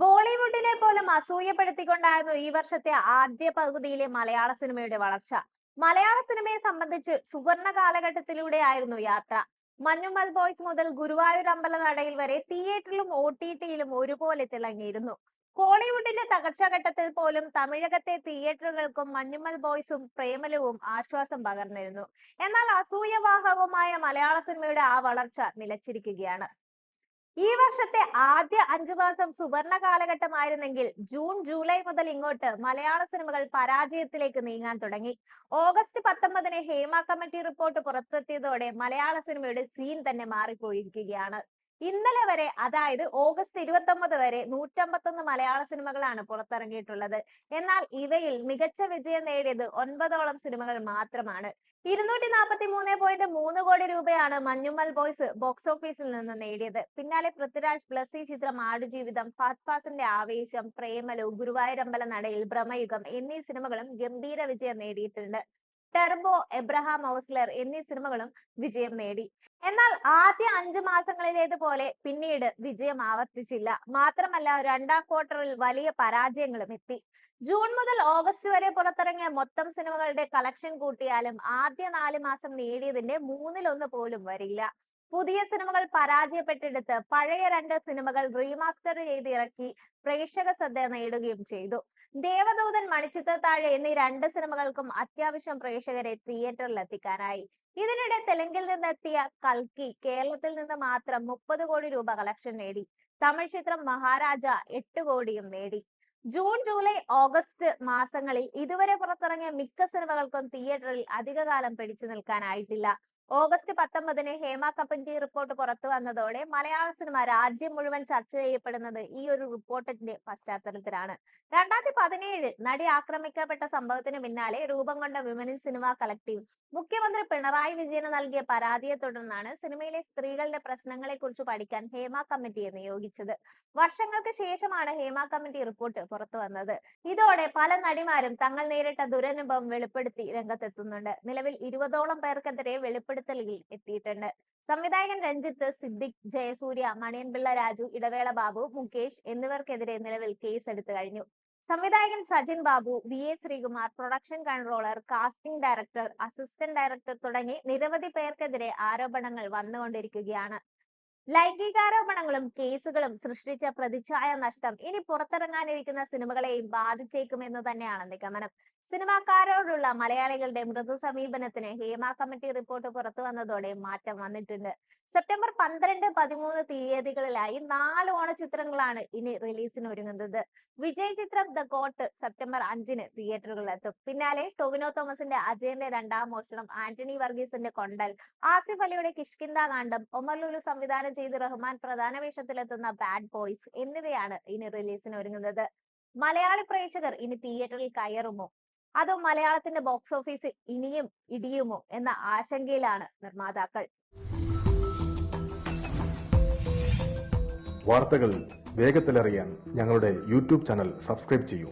ബോളിവുഡിനെ പോലും അസൂയപ്പെടുത്തിക്കൊണ്ടായിരുന്നു ഈ വർഷത്തെ ആദ്യ പകുതിയിലെ മലയാള സിനിമയുടെ വളർച്ച. മലയാള സിനിമയെ സംബന്ധിച്ച് സുവർണ കാലഘട്ടത്തിലൂടെയായിരുന്നു യാത്ര. മഞ്ഞുമൽ ബോയ്സ് മുതൽ ഗുരുവായൂർ അമ്പല നടയിൽ വരെ തിയേറ്ററിലും ഒ ടി ടിയിലും ഒരുപോലെ തിളങ്ങിയിരുന്നു. കോളിവുഡിന്റെ തകർച്ചഘട്ടത്തിൽ പോലും തമിഴകത്തെ തിയേറ്ററുകൾക്കും മഞ്ഞുമൽ ബോയ്സും പ്രേമലവും ആശ്വാസം പകർന്നിരുന്നു. എന്നാൽ അസൂയവാഹകവുമായ മലയാള സിനിമയുടെ ആ വളർച്ച നിലച്ചിരിക്കുകയാണ്. ഈ വർഷത്തെ ആദ്യ അഞ്ചു മാസം സുവർണ കാലഘട്ടമായിരുന്നെങ്കിൽ ജൂൺ ജൂലൈ മുതൽ ഇങ്ങോട്ട് മലയാള സിനിമകൾ പരാജയത്തിലേക്ക് നീങ്ങാൻ തുടങ്ങി. ഓഗസ്റ്റ് പത്തൊമ്പതിന് ഹേമ കമ്മിറ്റി റിപ്പോർട്ട് പുറത്തെത്തിയതോടെ മലയാള സിനിമയുടെ സീൻ തന്നെ മാറിപ്പോയിരിക്കുകയാണ്. ഇന്നലെ വരെ അതായത് ഓഗസ്റ്റ് ഇരുപത്തൊമ്പത് വരെ നൂറ്റമ്പത്തൊന്ന് മലയാള സിനിമകളാണ് പുറത്തിറങ്ങിയിട്ടുള്ളത്. എന്നാൽ ഇവയിൽ മികച്ച വിജയം നേടിയത് ഒൻപതോളം സിനിമകൾ മാത്രമാണ്. ഇരുന്നൂറ്റി നാൽപ്പത്തി മൂന്ന് പോയിന്റ് മൂന്ന് കോടി രൂപയാണ് മഞ്ഞുമ്മൽ ബോയ്സ് ബോക്സ് ഓഫീസിൽ നിന്ന് നേടിയത്. പിന്നാലെ പൃഥ്വിരാജ് ബ്ലസ്സി ചിത്രം ആടുജീവിതം ഫാസ്റ്റ് ഫാസിന്റെ ആവേശം പ്രേമലു ഗുരുവായൂരമ്പല നടയിൽ ഭ്രമയുഗം എന്നീ സിനിമകളും ഗംഭീര വിജയം നേടിയിട്ടുണ്ട്. ടെർബോ എബ്രഹാം ഹൗസ്ലർ എന്നീ സിനിമകളും വിജയം നേടി. എന്നാൽ ആദ്യ അഞ്ച് മാസങ്ങളിലേതുപോലെ പിന്നീട് വിജയം ആവർത്തിച്ചില്ല. മാത്രമല്ല രണ്ടാം ക്വാർട്ടറിൽ വലിയ പരാജയങ്ങളും എത്തി. ജൂൺ മുതൽ ഓഗസ്റ്റ് വരെ പുറത്തിറങ്ങിയ മൊത്തം സിനിമകളുടെ കളക്ഷൻ കൂട്ടിയാലും ആദ്യ നാല് മാസം നേടിയതിന്റെ മൂന്നിലൊന്ന് പോലും വരില്ല. പുതിയ സിനിമകൾ പരാജയപ്പെട്ടെടുത്ത് പഴയ രണ്ട് സിനിമകൾ റീമാസ്റ്റർ ചെയ്ത് ഇറക്കി പ്രേക്ഷക ശ്രദ്ധ നേടുകയും ചെയ്തു. ദേവദൂതൻ മണിച്ചിത്രത്താഴ് എന്നീ രണ്ട് സിനിമകൾക്കും അത്യാവശ്യം പ്രേക്ഷകരെ തിയേറ്ററിൽ എത്തിക്കാനായി. ഇതിനിടെ തെലുങ്കിൽ നിന്നെത്തിയ കൽക്കി കേരളത്തിൽ നിന്ന് മാത്രം മുപ്പത് കോടി രൂപ കളക്ഷൻ നേടി. തമിഴ് ചിത്രം മഹാരാജ എട്ട് കോടിയും നേടി. ജൂൺ ജൂലൈ ഓഗസ്റ്റ് മാസങ്ങളിൽ ഇതുവരെ പുറത്തിറങ്ങിയ മിക്ക സിനിമകൾക്കും തിയേറ്ററിൽ അധികകാലം പിടിച്ചു നിൽക്കാനായിട്ടില്ല. ഓഗസ്റ്റ് പത്തൊമ്പതിന് ഹേമ കമ്മിറ്റി റിപ്പോർട്ട് പുറത്തു വന്നതോടെ മലയാള സിനിമ രാജ്യം മുഴുവൻ ചർച്ച ചെയ്യപ്പെടുന്നത് ഈ ഒരു റിപ്പോർട്ടിന്റെ പശ്ചാത്തലത്തിലാണ്. രണ്ടായിരത്തി പതിനേഴിൽ നടി ആക്രമിക്കപ്പെട്ട സംഭവത്തിന് പിന്നാലെ രൂപം കൊണ്ട വിമനിൻ സിനിമ കളക്ടീവ് മുഖ്യമന്ത്രി പിണറായി വിജയന് നൽകിയ പരാതിയെ തുടർന്നാണ് സിനിമയിലെ സ്ത്രീകളുടെ പ്രശ്നങ്ങളെ കുറിച്ച് പഠിക്കാൻ ഹേമ കമ്മിറ്റിയെ നിയോഗിച്ചത്. വർഷങ്ങൾക്ക് ശേഷമാണ് ഹേമ കമ്മിറ്റി റിപ്പോർട്ട് പുറത്തു വന്നത്. ഇതോടെ പല നടിമാരും തങ്ങൾ നേരിട്ട ദുരനുഭവം വെളിപ്പെടുത്തി രംഗത്തെത്തുന്നുണ്ട്. നിലവിൽ ഇരുപതോളം പേർക്കെതിരെ വെളിപ്പെടുത്തലിൽ എത്തിയിട്ടുണ്ട്. സംവിധായകൻ രഞ്ജിത്ത് സിദ്ദിഖ് ജയസൂര്യ മണിയൻപിള്ള രാജു ഇടവേള ബാബു മുകേഷ് എന്നിവർക്കെതിരെ നിലവിൽ കേസ് എടുത്തു കഴിഞ്ഞു. സംവിധായകൻ Sajin Babu V A Sreekumar production controller casting director assistant director തുടങ്ങി നിരവധി പേർക്കെതിരെ ആരോപണങ്ങൾ വന്നുകൊണ്ടിരിക്കുകയാണ്. ലൈംഗികാരോപണങ്ങളും കേസുകളും സൃഷ്ടിച്ച പ്രതിച്ഛായ നഷ്ടം ഇനി പുറത്തിറങ്ങാനിരിക്കുന്ന സിനിമകളെയും ബാധിച്ചേക്കുമെന്ന് തന്നെയാണ് നിഗമനം സിനിമാക്കാരോടുള്ള മലയാളികളുടെ മൃദു സമീപനത്തിന് ഹേമ കമ്മിറ്റി റിപ്പോർട്ട് പുറത്തു വന്നതോടെ മാറ്റം വന്നിട്ടുണ്ട്. സെപ്റ്റംബർ പന്ത്രണ്ട് പതിമൂന്ന് തീയതികളിലായി നാല് ഓണചിത്രങ്ങളാണ് ഇനി റിലീസിന് ഒരുങ്ങുന്നത്. വിജയ് ചിത്രം ദ കോട്ട് സെപ്റ്റംബർ അഞ്ചിന് തിയേറ്ററുകളിലെത്തും. പിന്നാലെ ടൊവിനോ തോമസിന്റെ അജയന്റെ രണ്ടാം മോഷണം ആന്റണി വർഗീസിന്റെ കൊണ്ടൽ ആസിഫ് അലിയുടെ കിഷ്കിന്ദ കാണ്ഡം ഒമർലുലു സംവിധാനം ചെയ്ത് റഹ്മാൻ പ്രധാന വേഷത്തിലെത്തുന്ന ബാഡ് ബോയ്സ് എന്നിവയാണ് ഇനി റിലീസിന് ഒരുങ്ങുന്നത്. മലയാളി പ്രേക്ഷകർ ഇനി തിയേറ്ററിൽ കയറുമോ? അതോ മലയാളത്തിന്റെ ബോക്സ് ഓഫീസ് ഇനിയും ഇടിയുമോ എന്ന ആശങ്കയിലാണ് നിർമ്മാതാക്കൾ. വാർത്തകൾ വേഗത്തിലറിയാൻ ഞങ്ങളുടെ യൂട്യൂബ് ചാനൽ സബ്സ്ക്രൈബ് ചെയ്യൂ.